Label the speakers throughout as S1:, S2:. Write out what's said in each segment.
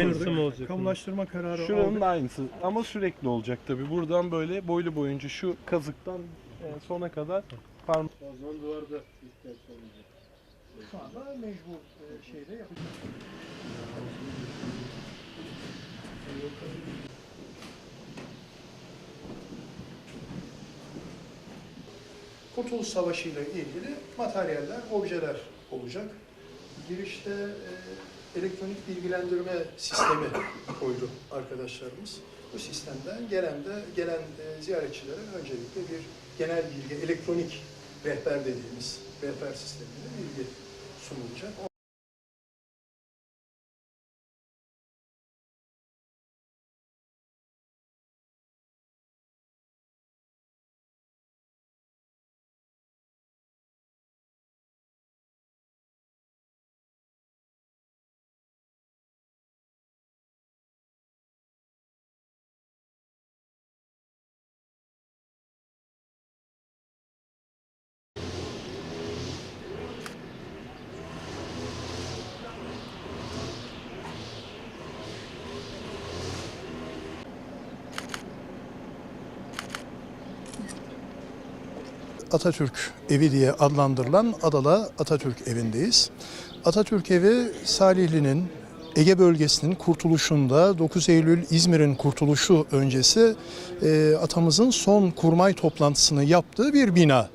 S1: Aynısı mı olacak?
S2: Kamulaştırma kararı
S3: Şuranın
S2: aldık.
S3: aynısı ama sürekli olacak tabi. Buradan böyle boylu boyunca şu kazıktan e, sona kadar parmak
S2: Şu anda mecbur e, şeyde yapacağız. Kurtuluş Savaşı ile ilgili materyaller, objeler olacak. Girişte e, elektronik bilgilendirme sistemi koydu arkadaşlarımız. Bu sistemden gelen de gelen e, ziyaretçilere öncelikle bir genel bilgi, elektronik rehber dediğimiz rehber sisteminde bilgi sunulacak. Atatürk Evi diye adlandırılan Adala Atatürk Evi'ndeyiz. Atatürk Evi Salihli'nin Ege bölgesinin kurtuluşunda 9 Eylül İzmir'in kurtuluşu öncesi e, atamızın son kurmay toplantısını yaptığı bir bina.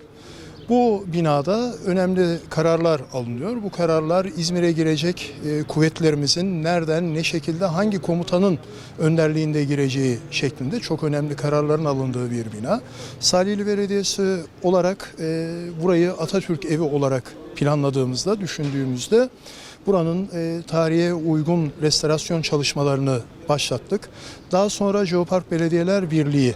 S2: Bu binada önemli kararlar alınıyor. Bu kararlar İzmir'e girecek e, kuvvetlerimizin nereden, ne şekilde, hangi komutanın önderliğinde gireceği şeklinde çok önemli kararların alındığı bir bina. Salihli Belediyesi olarak e, burayı Atatürk Evi olarak planladığımızda, düşündüğümüzde buranın e, tarihe uygun restorasyon çalışmalarını başlattık. Daha sonra Jeopark Belediyeler Birliği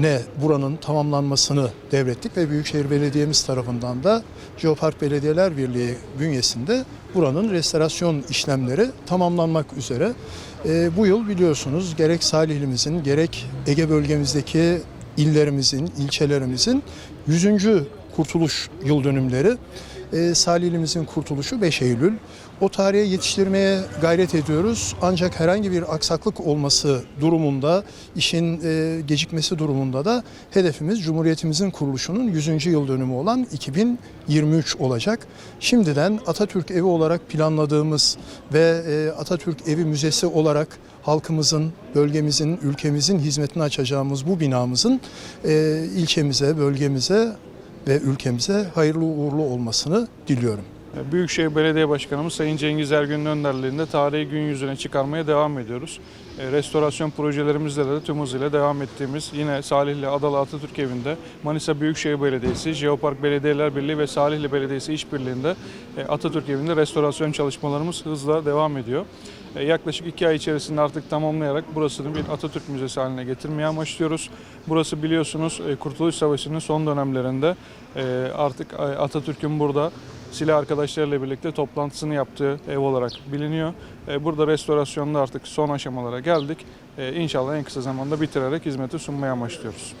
S2: ne buranın tamamlanmasını devrettik ve Büyükşehir Belediye'miz tarafından da Jeopark Belediyeler Birliği bünyesinde buranın restorasyon işlemleri tamamlanmak üzere. Ee, bu yıl biliyorsunuz gerek Salihlimizin gerek Ege bölgemizdeki illerimizin, ilçelerimizin 100. kurtuluş yıl dönümleri. Ee, Salihlimizin kurtuluşu 5 Eylül. O tarihe yetiştirmeye gayret ediyoruz. Ancak herhangi bir aksaklık olması durumunda, işin e, gecikmesi durumunda da hedefimiz Cumhuriyetimizin kuruluşunun 100. yıl dönümü olan 2023 olacak. Şimdiden Atatürk Evi olarak planladığımız ve e, Atatürk Evi Müzesi olarak halkımızın, bölgemizin, ülkemizin hizmetine açacağımız bu binamızın e, ilçemize, bölgemize ve ülkemize hayırlı uğurlu olmasını diliyorum.
S4: Büyükşehir Belediye Başkanımız Sayın Cengiz Ergün'ün önderliğinde tarihi gün yüzüne çıkarmaya devam ediyoruz. E, Restorasyon projelerimizle de tüm hızıyla devam ettiğimiz yine Salihli Adalı Atatürk Evi'nde Manisa Büyükşehir Belediyesi, Jeopark Belediyeler Birliği ve Salihli Belediyesi işbirliğinde e, Atatürk Evi'nde restorasyon çalışmalarımız hızla devam ediyor. E, Yaklaşık iki ay içerisinde artık tamamlayarak burasını bir Atatürk Müzesi haline getirmeye amaçlıyoruz. Burası biliyorsunuz e, Kurtuluş Savaşı'nın son dönemlerinde e, artık Atatürk'ün burada silah arkadaşlarıyla birlikte toplantısını yaptığı ev olarak biliniyor. Burada restorasyonda artık son aşamalara geldik. İnşallah en kısa zamanda bitirerek hizmeti sunmaya amaçlıyoruz.